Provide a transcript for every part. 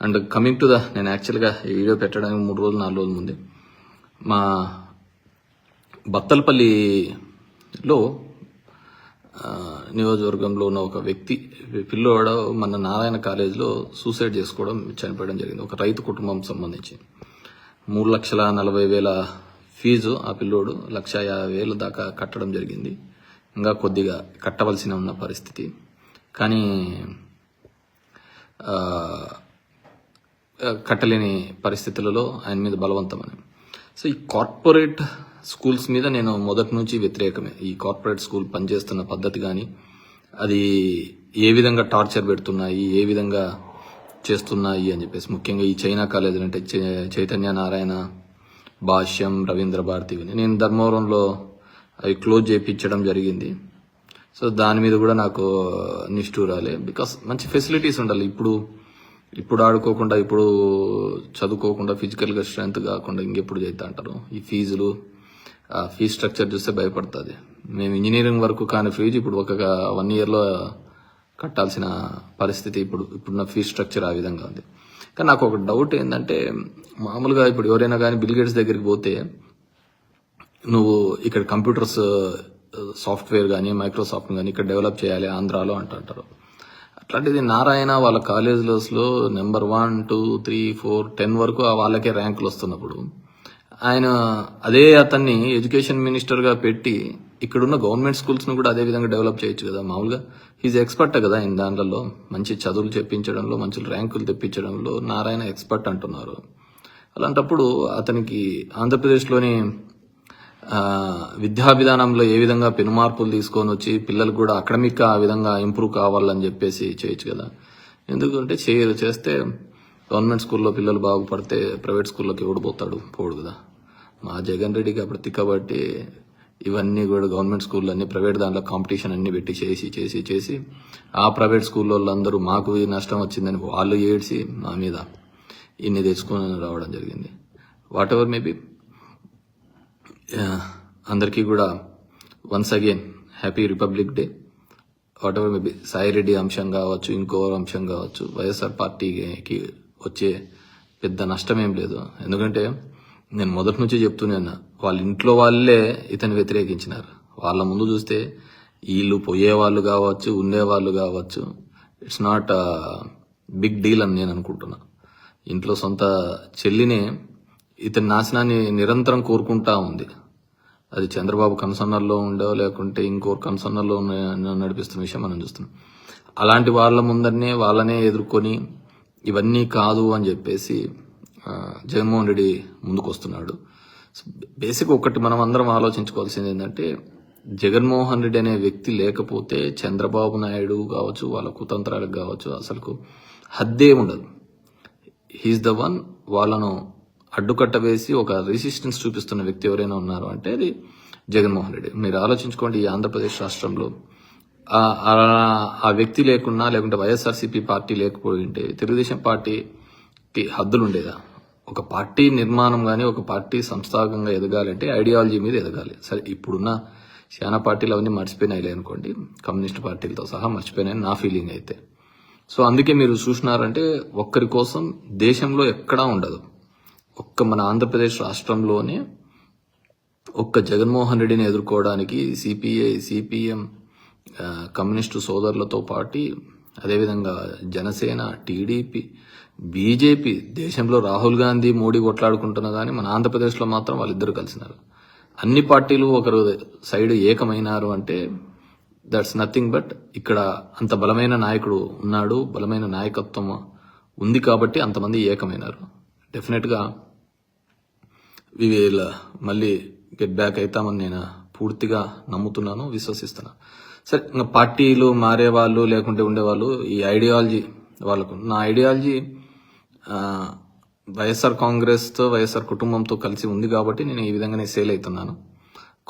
And coming to the నేను యాక్చువల్గా ఈ వీడియో పెట్టడానికి మూడు రోజులు నాలుగు రోజుల ముందే మా బత్తలపల్లిలో నియోజకవర్గంలో ఉన్న ఒక వ్యక్తి పిల్లోడు మన నారాయణ కాలేజీలో సూసైడ్ చేసుకోవడం చనిపోవడం జరిగింది. ఒక రైతు కుటుంబం సంబంధించి. మూడు లక్షల నలభై వేల ఫీజు ఆ పిల్లోడు లక్ష యాభై వేలు దాకా కట్టడం జరిగింది. ఇంకా కొద్దిగా కట్టవలసిన ఉన్న పరిస్థితి. కానీ కట్టలేని పరిస్థితులలో ఆయన మీద బలవంతమని. సో ఈ కార్పొరేట్ స్కూల్స్ మీద నేను మొదటి నుంచి వ్యతిరేకమే. ఈ కార్పొరేట్ స్కూల్ పనిచేస్తున్న పద్ధతి కానీ అది ఏ విధంగా టార్చర్ పెడుతున్నాయి ఏ విధంగా చేస్తున్నాయి అని చెప్పేసి. ముఖ్యంగా ఈ చైనా కాలేజీలు అంటే చై- చైతన్య నారాయణ భాష్యం రవీంద్ర భారతి ఇవన్నీ. నేను ధర్మవరంలో అవి క్లోజ్ చేయించడం జరిగింది. సో దాని మీద కూడా నాకు నిష్ఠూరాలే. బికాస్ మంచి ఫెసిలిటీస్ ఉండాలి. ఇప్పుడు ఇప్పుడు ఆడుకోకుండా ఇప్పుడు చదువుకోకుండా ఫిజికల్గా స్ట్రెంత్ కాకుండా ఇంకెప్పుడు చేద్దా అంటారు? ఈ ఫీజులు ఆ ఫీజ్ స్ట్రక్చర్ చూస్తే భయపడుతుంది. మేము ఇంజనీరింగ్ వరకు కాని ఫీజు ఇప్పుడు ఒక వన్ ఇయర్లో కట్టాల్సిన పరిస్థితి ఇప్పుడు ఇప్పుడున్న ఫీజ్ స్ట్రక్చర్ ఆ విధంగా ఉంది. కానీ నాకు ఒక డౌట్ ఏంటంటే మామూలుగా ఇప్పుడు ఎవరైనా కానీ బిల్ గేట్స్ దగ్గరికి పోతే నువ్వు ఇక్కడ కంప్యూటర్స్ సాఫ్ట్వేర్ కానీ మైక్రోసాఫ్ట్ కానీ ఇక్కడ డెవలప్ చేయాలి ఆంధ్రాలో అంటుంటారు అట్లాంటిది నారాయణ వాళ్ళ కాలేజ్లోస్లో number one two three four ten వరకు ఆ వాళ్ళకే ర్యాంకులు వస్తున్నప్పుడు ఆయన అదే అతన్ని ఎడ్యుకేషన్ మినిస్టర్గా పెట్టి ఇక్కడున్న గవర్నమెంట్ స్కూల్స్ను కూడా అదే విధంగా డెవలప్ చేయొచ్చు కదా మామూలుగా. ఈజ్ ఎక్స్పర్ట్ కదా ఆయన దాంట్లో. మంచి చదువులు చెప్పించడంలో మంచి ర్యాంకులు తెప్పించడంలో నారాయణ ఎక్స్పర్ట్ అంటున్నారు. అలాంటప్పుడు అతనికి ఆంధ్రప్రదేశ్లోని విద్యా విధానంలో ఏ విధంగా పెనుమార్పులు తీసుకొని వచ్చి పిల్లలు కూడా అకడమిక్గా ఆ విధంగా ఇంప్రూవ్ కావాలని చెప్పేసి చేయొచ్చు కదా. ఎందుకంటే చేయరు చేస్తే గవర్నమెంట్ స్కూల్లో పిల్లలు బాగుపడితే ప్రైవేట్ స్కూల్లోకి ఎవడు పోతాడు? పోడు కదా. మా జగన్ రెడ్డికి అప్పుడు తిక్కబట్టి ఇవన్నీ కూడా గవర్నమెంట్ స్కూల్ అన్ని ప్రైవేట్ దాంట్లో కాంపిటీషన్ అన్ని పెట్టి చేసి చేసి చేసి ఆ ప్రైవేట్ స్కూల్లో వాళ్ళందరూ మాకు ఈ నష్టం వచ్చిందని వాళ్ళు ఏడ్చి మా మీద ఇన్ని తెచ్చుకొని రావడం జరిగింది. Whatever maybe? అందరికీ కూడా once again happy republic day whatever maybe Sai Reddy అంశం కావచ్చు ఇంకో అంశం కావచ్చు వైఎస్ఆర్ పార్టీకి వచ్చే పెద్ద నష్టం ఏం లేదు. ఎందుకంటే నేను మొదటి నుంచి చెప్తున్నాను వాళ్ళ ఇంట్లో వాళ్ళే ఇతను వ్యతిరేకించినారు. వాళ్ళ ముందు చూస్తే వీళ్ళు పోయేవాళ్ళు కావచ్చు ఉండేవాళ్ళు కావచ్చు ఇట్స్ నాట్ బిగ్ డీల్ అని నేను అనుకుంటున్నా. ఇంట్లో సొంత చెల్లినే ఇతని నాశనాన్ని నిరంతరం కోరుకుంటా ఉంది. అది చంద్రబాబు కన్సర్నర్లో ఉండో లేకుంటే ఇంకో కన్సర్నర్లో నడిపిస్తున్న విషయం మనం చూస్తున్నాం. అలాంటి వాళ్ళ ముందరనే వాళ్ళనే ఎదుర్కొని ఇవన్నీ కాదు అని చెప్పేసి జగన్మోహన్ రెడ్డి ముందుకు వస్తున్నాడు బేసిక్ ఒకటి మనం అందరం ఆలోచించుకోవాల్సింది ఏంటంటే జగన్మోహన్ రెడ్డి అనే వ్యక్తి లేకపోతే చంద్రబాబు నాయుడు కావచ్చు వాళ్ళ కుతంత్రాలకు కావచ్చు అసలుకు హద్దే ఉండదు. హీఈస్ ద వన్ వాళ్ళను అడ్డుకట్ట వేసి ఒక రెసిస్టెన్స్ చూపిస్తున్న వ్యక్తి ఎవరైనా ఉన్నారు అంటే అది జగన్మోహన్ రెడ్డి. మీరు ఆలోచించుకోండి ఈ ఆంధ్రప్రదేశ్ రాష్ట్రంలో ఆ- వ్యక్తి లేకున్నా లేకుంటే వైఎస్ఆర్సీపీ పార్టీ లేకపోయి ఉంటే తెలుగుదేశం పార్టీకి హద్దులు ఉండేదా? ఒక పార్టీ నిర్మాణం కానీ ఒక పార్టీ సంస్థాగంగా ఎదగాలంటే ఐడియాలజీ మీద ఎదగాలి. సరే ఇప్పుడున్న చాలా పార్టీలు అవన్నీ మర్చిపోయినాయి అనుకోండి. కమ్యూనిస్ట్ పార్టీలతో సహా మర్చిపోయినాయి నా ఫీలింగ్ అయితే. సో అందుకే మీరు చూసినారంటే ఒక్కరి కోసం దేశంలో ఎక్కడా ఉండదు. ఒక్క మన ఆంధ్రప్రదేశ్ రాష్ట్రంలోనే ఒక్క జగన్మోహన్ రెడ్డిని ఎదుర్కోవడానికి సిపిఐ సిపిఎం కమ్యూనిస్టు సోదరులతో పాటు అదేవిధంగా జనసేన టీడీపీ బీజేపీ దేశంలో రాహుల్ గాంధీ మోడీ కొట్లాడుకుంటున్నా కానీ మన ఆంధ్రప్రదేశ్లో మాత్రం వాళ్ళిద్దరు కలిసినారు. అన్ని పార్టీలు ఒకరు సైడ్ ఏకమైనారు అంటే దట్స్ నథింగ్ బట్ ఇక్కడ అంత బలమైన నాయకుడు ఉన్నాడు బలమైన నాయకత్వం ఉంది కాబట్టి అంతమంది ఏకమైనారు. డెఫినెట్గా వి విల్ మళ్ళీ గెట్ బ్యాక్ అవుతామని నేను పూర్తిగా నమ్ముతున్నాను విశ్వసిస్తున్నాను సరే ఇంకా పార్టీలు మారేవాళ్ళు లేకుంటే ఉండేవాళ్ళు ఈ ఐడియాలజీ వాళ్ళకు. నా ఐడియాలజీ వైఎస్ఆర్ కాంగ్రెస్తో వైఎస్ఆర్ కుటుంబంతో కలిసి ఉంది కాబట్టి నేను ఈ విధంగానే సేల్ అవుతున్నాను.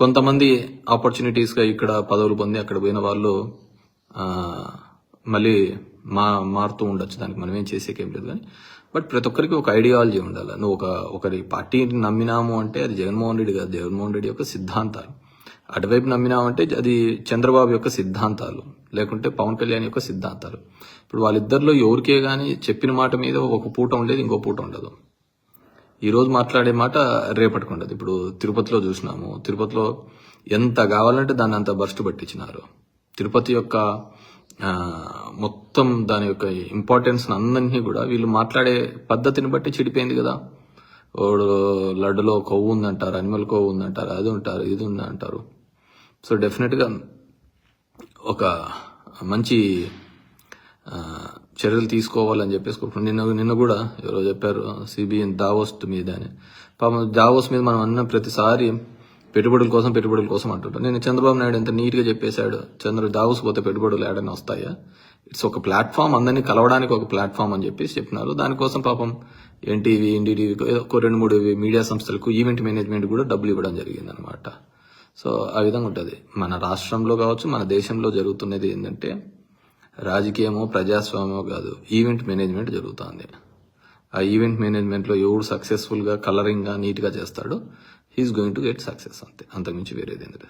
కొంతమంది ఆపర్చునిటీస్గా ఇక్కడ పదవులు పొంది అక్కడ పోయిన వాళ్ళు మళ్ళీ మా మారుతూ ఉండొచ్చు. దానికి మనం ఏం చేసేకేం లేదు కానీ బట్ ప్రతి ఒక్కరికి ఒక ఐడియాలజీ ఉండాలి. నువ్వు ఒక ఒకరి పార్టీని నమ్మినాము అంటే అది జగన్మోహన్ రెడ్డి కాదు జగన్మోహన్ రెడ్డి యొక్క సిద్ధాంతాలు. అటువైపు నమ్మినామంటే అది చంద్రబాబు యొక్క సిద్ధాంతాలు లేకుంటే పవన్ కళ్యాణ్ యొక్క సిద్ధాంతాలు. ఇప్పుడు వాళ్ళిద్దరిలో ఎవరికే కానీ చెప్పిన మాట మీద ఒక పూట ఉండేది ఇంకో పూట ఉండదు. ఈరోజు మాట్లాడే మాట రేపటికి ఉండదు. ఇప్పుడు తిరుపతిలో చూసినాము. తిరుపతిలో ఎంత కావాలంటే దాన్ని అంత బర్స్ట్ పట్టించినారు. తిరుపతి యొక్క మొత్తం దాని యొక్క ఇంపార్టెన్స్ అందరినీ కూడా వీళ్ళు మాట్లాడే పద్ధతిని బట్టి చెడిపోయింది కదా. వాడు లడ్డులో కొవ్వు ఉందంటారు అనిమల్ కొవ్వు ఉందంటారు అది ఉంటారు ఇది ఉంది అంటారు సో డెఫినెట్గా ఒక మంచి చర్యలు తీసుకోవాలని చెప్పేసి నిన్న నిన్న కూడా ఎవరో చెప్పారు సిబిఎన్ దావోస్ మీద అని. పాపం దావోస్ మీద మనం అన్న ప్రతిసారి పెట్టుబడుల కోసం పెట్టుబడుల కోసం అంటుంటాం. నేను చంద్రబాబు నాయుడు ఎంత నీట్గా చెప్పేశాడు చంద్రుడు దావోస్ పెట్టుబడులు ఏడని వస్తాయా? ఇట్స్ ఒక ప్లాట్ఫామ్ అందరినీ కలవడానికి ఒక ప్లాట్ఫామ్ అని చెప్పేసి చెప్పినారు. దానికోసం పాపం ఎన్టీవీ ఎన్డీటీవీ ఒక రెండు మూడు మీడియా సంస్థలకు ఈవెంట్ మేనేజ్మెంట్ కూడా డబ్బులు ఇవ్వడం జరిగింది అనమాట సో ఆ విధంగా ఉంటుంది. మన రాష్ట్రంలో కావచ్చు మన దేశంలో జరుగుతున్నది ఏంటంటే రాజకీయమో ప్రజాస్వామ్యమో కాదు ఈవెంట్ మేనేజ్మెంట్ జరుగుతుంది. ఆ ఈవెంట్ మేనేజ్మెంట్లో ఎవడు సక్సెస్ఫుల్గా కలరింగ్గా నీట్గా చేస్తాడు he's going to get success అంతే. అంతకుమించి వేరేది ఏంటంటే